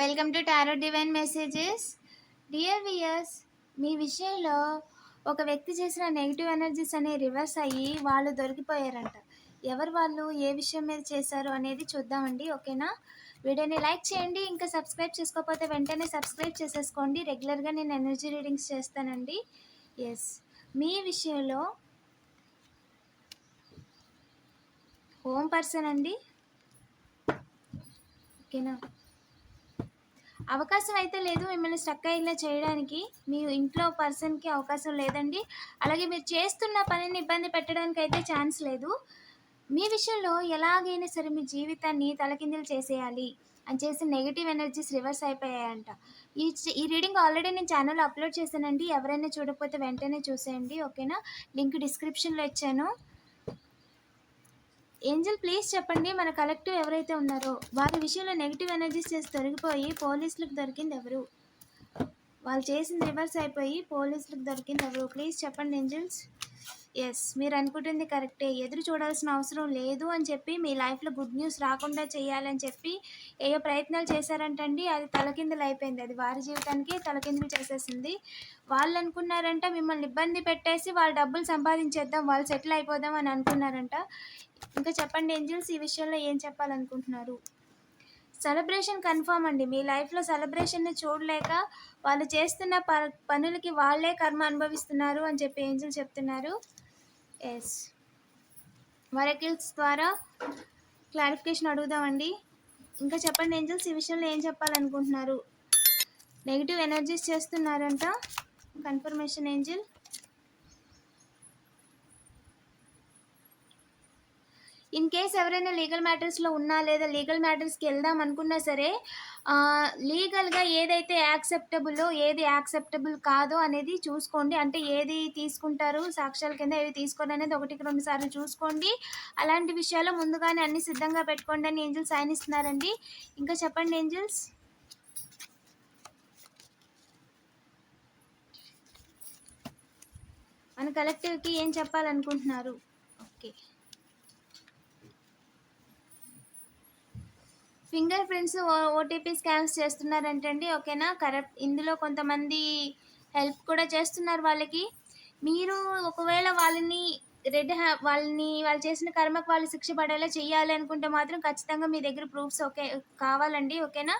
Welcome to tarot divine messages dear viewers మీ విషయంలో ఒక వ్యక్తి చేసిన నెగిటివ్ ఎనర్జీస్ అనేవి రివర్స్ అయ్యి వాళ్ళు దొరికిపోయారంట. ఎవరు వాళ్ళు? ఏ విషయం మీద చేశారు అనేది చూద్దామండి ఓకేనా? వీడియోని లైక్ చేయండి ఇంకా సబ్స్క్రైబ్ చేసుకోకపోతే వెంటనే సబ్స్క్రైబ్ చేసేసుకోండి. రెగ్యులర్గా నేను ఎనర్జీ రీడింగ్స్ చేస్తానండి. ఎస్ మీ విషయంలో హోమ్ పర్సన్ అండి. ఓకేనా? అవకాశం అయితే లేదు. మిమ్మల్ని స్టక్ అయ్యేలా చేయడానికి మీ ఇంట్లో పర్సన్కి అవకాశం లేదండి. అలాగే మీరు చేస్తున్న పనిని ఇబ్బంది పెట్టడానికి అయితే ఛాన్స్ లేదు. మీ విషయంలో ఎలాగైనా సరే మీ జీవితాన్ని తలకిందులు చేసేయాలి అని చేసి నెగిటివ్ ఎనర్జీస్ రివర్స్ అయిపోయాయంట. ఈ ఈ రీడింగ్ ఆల్రెడీ నేను ఛానల్ అప్లోడ్ చేశానండి. ఎవరైనా చూడకపోతే వెంటనే చూసేయండి. ఓకేనా? లింక్ డిస్క్రిప్షన్లో ఇచ్చాను. ఏంజల్ ప్లీజ్ చెప్పండి మన కలెక్టివ్ ఎవరైతే ఉన్నారో వారి విషయంలో నెగిటివ్ ఎనర్జీస్ చేసి దొరికిపోయి పోలీసులకు దొరికింది ఎవరు? వాళ్ళు చేసింది రివర్స్ అయిపోయి పోలీసులకు దొరికింది ఎవరు? ప్లీజ్ చెప్పండి ఏంజల్స్. ఎస్ మీరు అనుకుంటుంది కరెక్టే. ఎదురు చూడాల్సిన అవసరం లేదు అని చెప్పి మీ లైఫ్లో గుడ్ న్యూస్ రాకుండా చేయాలని చెప్పి ఏయో ప్రయత్నాలు చేశారంటండి? అది తలకిందులు అయిపోయింది. అది వారి జీవితానికి తలకిందులు చేసేసింది. వాళ్ళు అనుకున్నారంట మిమ్మల్ని ఇబ్బంది పెట్టేసి వాళ్ళ డబ్బులు సంపాదించేద్దాం వాళ్ళు సెటిల్ అయిపోదాం అని అనుకున్నారంట. ఇంకా చెప్పండి ఏంజిల్స్ ఈ విషయంలో ఏం చెప్పాలనుకుంటున్నారు? సెలబ్రేషన్ కన్ఫర్మ్ అండి. మీ లైఫ్లో సెలబ్రేషన్ని చూడలేక వాళ్ళు చేస్తున్న ప పనులకి వాళ్ళే కర్మ అనుభవిస్తున్నారు అని చెప్పి ఏంజల్ చెప్తున్నారు. ఎస్ వరకిల్స్ ద్వారా క్లారిఫికేషన్ అడుగుదామండి. ఇంకా చెప్పండి ఏంజల్స్ ఈ విషయంలో ఏం చెప్పాలనుకుంటున్నారు? నెగిటివ్ ఎనర్జీస్ చేస్తున్నారంట. Confirmation angel? ఇన్ కేస్ ఎవరైనా లీగల్ మ్యాటర్స్లో ఉన్నా లేదా లీగల్ మ్యాటర్స్కి వెళ్దాం అనుకున్నా సరే లీగల్గా ఏదైతే యాక్సెప్టబుల్లో ఏది యాక్సెప్టబుల్ కాదో అనేది చూసుకోండి. అంటే ఏది తీసుకుంటారు సాక్ష్యాల కింద ఏవి తీసుకోండి అనేది ఒకటికి రెండు సార్లు చూసుకోండి. అలాంటి విషయాలు ముందుగానే అన్ని సిద్ధంగా పెట్టుకోండి అని ఏంజిల్స్ సైన్ ఇస్తున్నారండి ఇంకా చెప్పండి ఏంజిల్స్. మన కలెక్టివ్కి ఏం చెప్పాలనుకుంటున్నారు? Okay. Finger prints OTP scans చేస్తున్నారంటండి ఓకేనా? కరప్ట్ ఇందులో కొంతమంది హెల్ప్ కూడా చేస్తున్నారు వాళ్ళకి. మీరు ఒకవేళ వాళ్ళని రెడ్ హ్యా వాళ్ళని వాళ్ళు చేసిన కర్మకు వాళ్ళు శిక్ష పడేలా చేయాలి అనుకుంటే మాత్రం ఖచ్చితంగా మీ దగ్గర ప్రూఫ్స్ ఓకే కావాలండి ఓకేనా?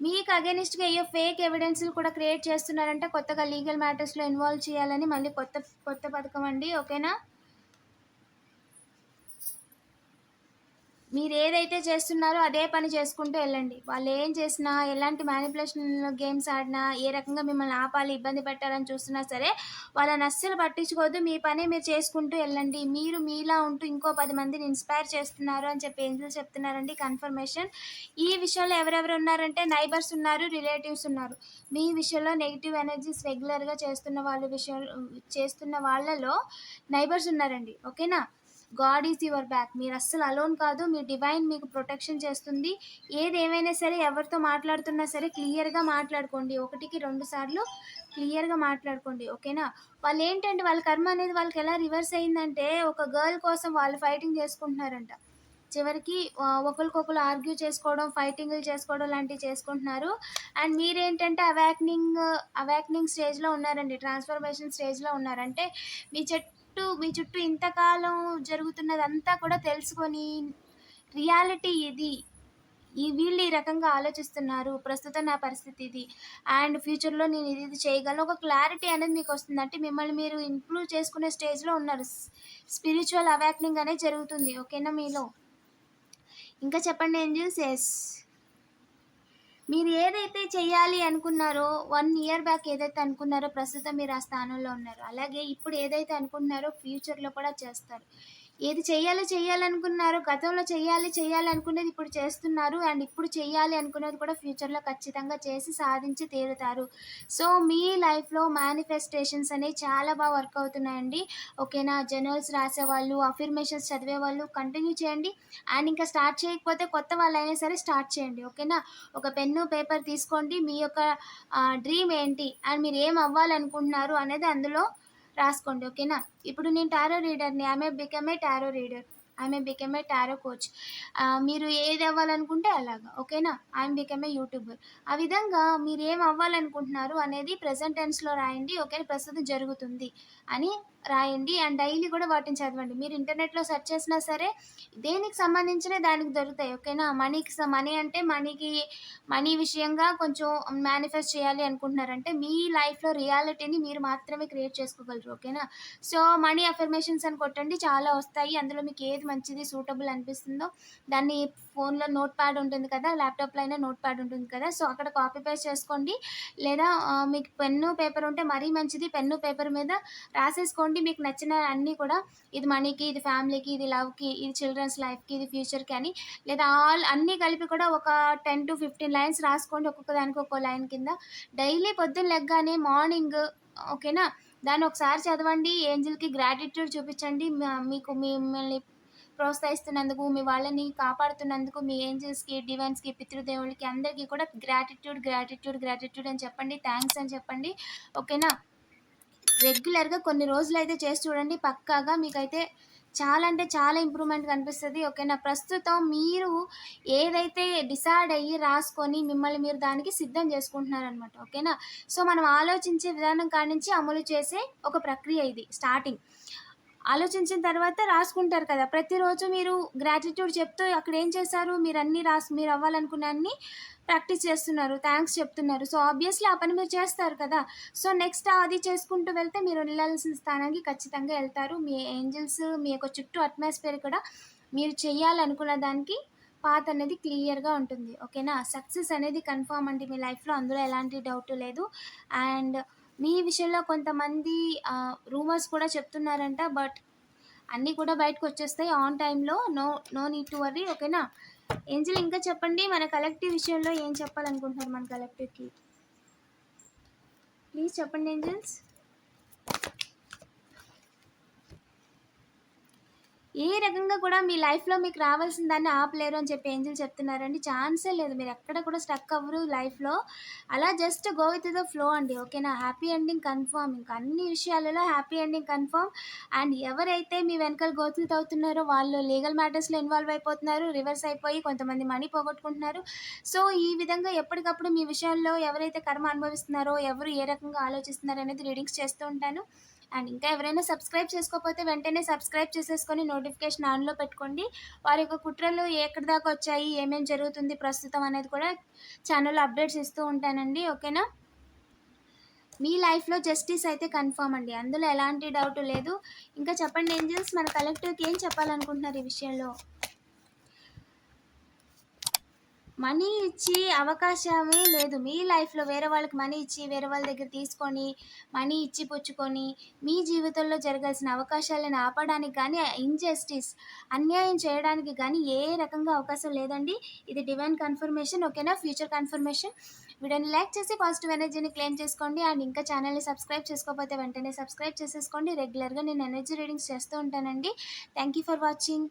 మీకు అగెనిస్ట్గా అయ్యో ఫేక్ ఎవిడెన్స్లు కూడా క్రియేట్ చేస్తున్నారంటే కొత్తగా లీగల్ మ్యాటర్స్లో ఇన్వాల్వ్ చేయాలని మళ్ళీ కొత్త కొత్త పథకం అండి ఓకేనా? మీరు ఏదైతే చేస్తున్నారో అదే పని చేసుకుంటూ వెళ్ళండి. వాళ్ళు ఏం చేసినా ఎలాంటి మ్యానిపులేషన్ గేమ్స్ ఆడినా ఏ రకంగా మిమ్మల్ని ఆపాలి ఇబ్బంది పెట్టాలని చూస్తున్నా సరే వాళ్ళని అస్సలు పట్టించుకోవద్దు. మీ పని మీరు చేసుకుంటూ వెళ్ళండి. మీరు మీలా ఉంటూ ఇంకో పది మందిని ఇన్స్పైర్ చేస్తున్నారు అని చెప్పి ఏంజల్ చెప్తున్నారండి. కన్ఫర్మేషన్ ఈ విషయంలో ఎవరెవరు ఉన్నారంటే నైబర్స్ ఉన్నారు రిలేటివ్స్ ఉన్నారు. మీ విషయంలో నెగిటివ్ ఎనర్జీస్ రెగ్యులర్గా చేస్తున్న వాళ్ళ విషయం చేస్తున్న వాళ్ళలో నైబర్స్ ఉన్నారండి. ఓకేనా గాడ్ ఈజ్ యువర్ బ్యాక్. మీరు అస్సలు అలోన్ కాదు మీ డివైన్ మీకు ప్రొటెక్షన్ చేస్తుంది. ఏది ఏమైనా సరే ఎవరితో మాట్లాడుతున్నా సరే క్లియర్గా మాట్లాడుకోండి. ఒకటికి రెండు సార్లు క్లియర్గా మాట్లాడుకోండి ఓకేనా? వాళ్ళు ఏంటంటే వాళ్ళ కర్మ అనేది వాళ్ళకి ఎలా రివర్స్ అయిందంటే ఒక గర్ల్ కోసం వాళ్ళు ఫైటింగ్ చేసుకుంటున్నారంట. చివరికి ఒకరికొకరు ఆర్గ్యూ చేసుకోవడం ఫైటింగ్లు చేసుకోవడం లాంటివి చేసుకుంటున్నారు. అండ్ మీరేంటంటే అవాక్నింగ్ అవాక్నింగ్ స్టేజ్లో ఉన్నారండి ట్రాన్స్ఫర్మేషన్ స్టేజ్లో ఉన్నారంటే మీ చెట్ చుట్టూ మీ చుట్టూ ఇంతకాలం జరుగుతున్నదంతా కూడా తెలుసుకొని రియాలిటీ ఇది. ఈ వీళ్ళు ఈ రకంగా ఆలోచిస్తున్నారు. ప్రస్తుతం నా పరిస్థితి ఇది. అండ్ ఫ్యూచర్లో నేను ఇది ఇది చేయగలను. ఒక క్లారిటీ అనేది మీకు వస్తుంది. అంటే మిమ్మల్ని మీరు ఇంప్రూవ్ చేసుకునే స్టేజ్లో ఉన్నారు. స్పిరిచువల్ అవాక్నింగ్ అనేది జరుగుతుంది. ఓకేనా మీలో? ఇంకా చెప్పండి ఏంజిల్స్? ఎస్. మీరు ఏదైతే చేయాలి అనుకున్నారో వన్ ఇయర్ బ్యాక్ ఏదైతే అనుకున్నారో ప్రస్తుతం మీరు ఆ స్థానంలో ఉన్నారు. అలాగే ఇప్పుడు ఏదైతే అనుకున్నారో ఫ్యూచర్లో కూడా చేస్తారు. ఏది చేయాలో చేయాలనుకున్నారో గతంలో చేయాలి చేయాలి అనుకునేది ఇప్పుడు చేస్తున్నారు అండ్ ఇప్పుడు చేయాలి అనుకునేది కూడా ఫ్యూచర్లో ఖచ్చితంగా చేసి సాధించి తీరుతారు. సో మీ లైఫ్లో మేనిఫెస్టేషన్స్ అనేవి చాలా బాగా వర్క్ అవుతున్నాయండి. ఓకేనా? జర్నల్స్ రాసేవాళ్ళు అఫిర్మేషన్స్ చదివే వాళ్ళు కంటిన్యూ చేయండి. అండ్ ఇంకా స్టార్ట్ చేయకపోతే కొత్త వాళ్ళు అయినా సరే స్టార్ట్ చేయండి. ఓకేనా? ఒక పెన్ను పేపర్ తీసుకోండి. మీ యొక్క డ్రీమ్ ఏంటి? అండ్ మీరు ఏం అవ్వాలనుకుంటున్నారు అనేది అందులో రాసుకోండి ఓకేనా? ఇప్పుడు నేను టారో రీడర్ని ఆమె become a tarot reader I'm became a tarot coach. మీరు ఏది అవ్వాలనుకుంటే అలాగా ఓకేనా? I'm became a YouTuber. ఆ విధంగా మీరు ఏం అవ్వాలనుకుంటున్నారు అనేది ప్రజెంట్ టెన్స్లో రాయండి ఓకే? ప్రస్తుతం జరుగుతుంది అని రాయండి అండ్ డైలీ కూడా వాటిని చదవండి. మీరు ఇంటర్నెట్లో సెర్చ్ చేసినా సరే దేనికి సంబంధించిన దానికి దొరుకుతాయి ఓకేనా? మనీకి మనీ అంటే మనీకి మనీ విషయంగా కొంచెం మేనిఫెస్ట్ చేయాలి అనుకుంటున్నారంటే మీ లైఫ్లో రియాలిటీని మీరు మాత్రమే క్రియేట్ చేసుకోగలరు ఓకేనా? సో మనీ అఫర్మేషన్స్ అని కొట్టండి చాలా వస్తాయి. అందులో మీకు ఏది మంచిది సూటబుల్ అనిపిస్తుందో. దాన్ని ఫోన్లో నోట్ ప్యాడ్ ఉంటుంది కదా ల్యాప్టాప్లో అయినా నోట్ ప్యాడ్ ఉంటుంది కదా. సో అక్కడ కాపీ పేస్ట్ చేసుకోండి. లేదా మీకు పెన్ను పేపర్ ఉంటే మరీ మంచిది. పెన్ను పేపర్ మీద రాసేసుకోండి. మీకు నచ్చిన అన్నీ కూడా ఇది మనీకి ఇది ఫ్యామిలీకి ఇది లవ్కి ఇది చిల్డ్రన్స్ లైఫ్కి ఇది ఫ్యూచర్కి అని. లేదా ఆల్ అన్నీ కలిపి కూడా ఒక టెన్ టు ఫిఫ్టీన్ లైన్స్ రాసుకోండి. ఒక్కొక్క దానికి ఒక్కో లైన్ కింద. డైలీ పొద్దున్న లెగ్గానే మార్నింగ్ ఓకేనా? దాన్ని ఒకసారి చదవండి. ఏంజిల్కి గ్రాటిట్యూడ్ చూపించండి. మీకు మిమ్మల్ని ప్రోత్సహిస్తున్నందుకు మీ వాళ్ళని కాపాడుతున్నందుకు మీ ఏంజల్స్కి డివైన్స్కి పితృదేవులకి అందరికీ కూడా గ్రాటిట్యూడ్ గ్రాటిట్యూడ్ గ్రాటిట్యూడ్ అని చెప్పండి. థ్యాంక్స్ అని చెప్పండి. ఓకేనా? రెగ్యులర్గా కొన్ని రోజులు అయితే చేసి చూడండి. పక్కాగా మీకైతే చాలా అంటే చాలా ఇంప్రూవ్మెంట్ కనిపిస్తుంది. ఓకేనా? ప్రస్తుతం మీరు ఏదైతే డిసైడ్ అయ్యి రాసుకొని మిమ్మల్ని మీరు దానికి సిద్ధం చేసుకుంటున్నారనమాట ఓకేనా? సో మనం ఆలోచించే విధానం కాడి నుంచి అమలు చేసే ఒక ప్రక్రియ ఇది స్టార్టింగ్. ఆలోచించిన తర్వాత రాసుకుంటారు కదా. ప్రతిరోజు మీరు గ్రాటిట్యూడ్ చెప్తూ అక్కడ ఏం చేశారు? మీరు అన్నీ రాసు మీరు అవ్వాలనుకున్న అన్ని ప్రాక్టీస్ చేస్తున్నారు థ్యాంక్స్ చెప్తున్నారు. సో ఆబ్వియస్లీ ఆ పని మీరు చేస్తారు కదా. సో నెక్స్ట్ అది చేసుకుంటూ వెళ్తే మీరు వెళ్ళాల్సిన స్థానానికి ఖచ్చితంగా వెళ్తారు. మీ ఏంజల్స్ మీ యొక్క చుట్టూ అట్మాస్ఫియర్ కూడా మీరు చేయాలనుకున్న దానికి పాత్ అనేది క్లియర్గా ఉంటుంది. ఓకేనా సక్సెస్ అనేది కన్ఫామ్ అండి మీ లైఫ్లో అందులో ఎలాంటి డౌట్ లేదు. అండ్ మీ విషయంలో కొంతమంది రూమర్స్ కూడా చెప్తున్నారంట బట్ అన్నీ కూడా బయటకు వచ్చేస్తాయి ఆన్ టైంలో. No no need to worry ఓకేనా? ఏంజల్ ఇంకా చెప్పండి మన కలెక్టివ్ విషయంలో ఏం చెప్పాలనుకుంటున్నారు మన కలెక్టివ్కి? ప్లీజ్ చెప్పండి ఏంజల్స్. ఏ రకంగా కూడా మీ లైఫ్లో మీకు రావాల్సిన దాన్ని ఆపలేరు అని చెప్పి ఏంజల్ చెప్తున్నారండి. ఛాన్సే లేదు. మీరు ఎక్కడ కూడా స్టక్ అవ్వరు లైఫ్లో అలా just go with the flow అండి. ఓకేనా హ్యాపీ ఎండింగ్ కన్ఫర్మ్ ఇంకా అన్ని విషయాలలో హ్యాపీ ఎండింగ్ కన్ఫర్మ్ అండ్ ఎవరైతే మీ వెనకాల గోతులు తవ్వుతున్నారో వాళ్ళు లీగల్ మ్యాటర్స్లో ఇన్వాల్వ్ అయిపోతున్నారు. రివర్స్ అయిపోయి కొంతమంది మనీ పోగొట్టుకుంటున్నారు. సో ఈ విధంగా ఎప్పటికప్పుడు మీ విషయాల్లో ఎవరైతే కర్మ అనుభవిస్తున్నారో ఎవరు ఏ రకంగా ఆలోచిస్తున్నారో అనేది రీడింగ్స్ చేస్తూ ఉంటాను. అండ్ ఇంకా ఎవరైనా సబ్స్క్రైబ్ చేసుకోకపోతే వెంటనే సబ్స్క్రైబ్ చేసేసుకొని నోటిఫికేషన్ ఆన్లో పెట్టుకోండి. వారి యొక్క కుట్రలు ఎక్కడి దాకా వచ్చాయి? ఏమేమి జరుగుతుంది ప్రస్తుతం అనేది కూడా ఛానల్లో అప్డేట్స్ ఇస్తూ ఉంటానండి. ఓకేనా? మీ లైఫ్లో జస్టిస్ అయితే కన్ఫర్మ్ అండి. అందులో ఎలాంటి డౌట్ లేదు. ఇంకా చెప్పండి ఏంజల్స్ మన కలెక్టివ్కి ఏం చెప్పాలనుకుంటున్నారు ఈ విషయంలో? మనీ ఇచ్చి అవకాశమే లేదు. మీ లైఫ్లో వేరే వాళ్ళకి మనీ ఇచ్చి వేరే వాళ్ళ దగ్గర తీసుకొని మనీ ఇచ్చి పుచ్చుకొని మీ జీవితంలో జరగాల్సిన అవకాశాలను ఆపడానికి కానీ ఇంజస్టిస్ అన్యాయం చేయడానికి కానీ ఏ రకంగా అవకాశం లేదండి. ఇది డివైన్ కన్ఫర్మేషన్ ఓకేనా ఫ్యూచర్ కన్ఫర్మేషన్ వీడియోని లైక్ చేసి పాజిటివ్ ఎనర్జీని క్లెయిమ్ చేసుకోండి. అండ్ ఇంకా ఛానల్ని సబ్స్క్రైబ్ చేసుకోకపోతే వెంటనే సబ్స్క్రైబ్ చేసేసుకోండి. రెగ్యులర్గా నేను ఎనర్జీ రీడింగ్స్ చేస్తూ ఉంటానండి. Thank you for watching